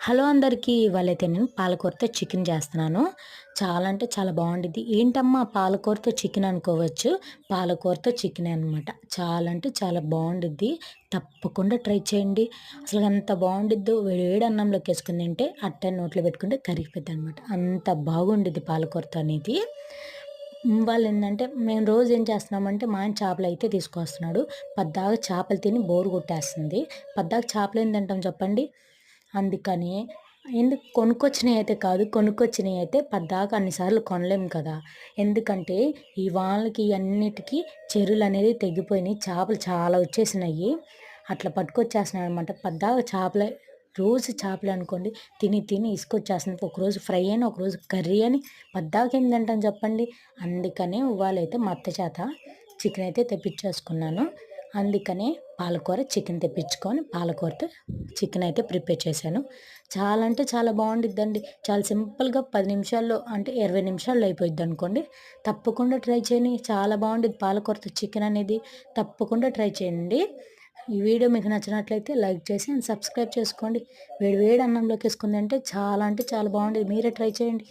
Hello అందరికీ ఇవాళైతే నేను పాలకూరతో chicken చేస్తున్నాను. చాలా అంటే చాలా బాగుండిద్ది. ఏంటమ్మా పాలకూరతో చికెన్ అనుకోవచ్చు? పాలకూరతో చికెన్ అనమాట చాలా అంటే చాలా బాగుండిద్ది. తప్పకుండా ట్రై చేయండి. అసలు ఎంత బాగుండిద్దో వేడి అన్నంలోకి వేసుకుని తింటే అట్ట నోట్లో పెట్టుకుంటే కరిగిపోద్ది అనమాట అంత బాగుండిద్ది పాలకూరతో అనేది. వాళ్ళు ఏంటంటే మేము రోజు ఏం చేస్తున్నామంటే మా ఆయన చేపలు అయితే తీసుకొస్తున్నాడు. పద్దాగా చేపలు తిని బోరు కొట్టేస్తుంది. పద్దాగా చేపలు ఏం తింటాం చెప్పండి? అందుకని ఎందుకు కొనుక్కొచ్చినవి అయితే కాదు కొనుక్కొచ్చినవి అయితే పద్దాక అన్నిసార్లు కొనలేము కదా. ఎందుకంటే ఈ వాళ్ళకి అన్నిటికీ చెరువులు అనేది తెగిపోయినాయి చేపలు చాలా వచ్చేసినాయి. అట్లా పట్టుకొచ్చేస్తున్నాయి అనమాట పద్దాక చేపలు రోజు చేపలు అనుకోండి తిని తిని ఇసుకొచ్చేస్తుంది. ఒకరోజు ఫ్రై అని ఒకరోజు కర్రీ అని పద్దాక ఏం చెప్పండి? అందుకనే ఇవాళైతే మత్త చేత చికెన్ అయితే తెప్పించేసుకున్నాను. అందుకనే పాలకూర చికెన్ తెప్పించుకొని పాలకూరతో చికెన్ అయితే ప్రిపేర్ చేశాను. చాలా అంటే చాలా బాగుండిద్దండి. చాలా సింపుల్గా పది నిమిషాల్లో అంటే ఇరవై నిమిషాల్లో అయిపోయింది అనుకోండి. తప్పకుండా ట్రై చేయండి. చాలా బాగుంటుంది పాలకూరతో చికెన్ అనేది. తప్పకుండా ట్రై చేయండి. ఈ వీడియో మీకు నచ్చినట్లయితే లైక్ చేసి సబ్స్క్రైబ్ చేసుకోండి. వేడి వేడి అన్నంలోకి వేసుకుంది అంటే చాలా అంటే చాలా బాగుంటుంది మీరే ట్రై చేయండి.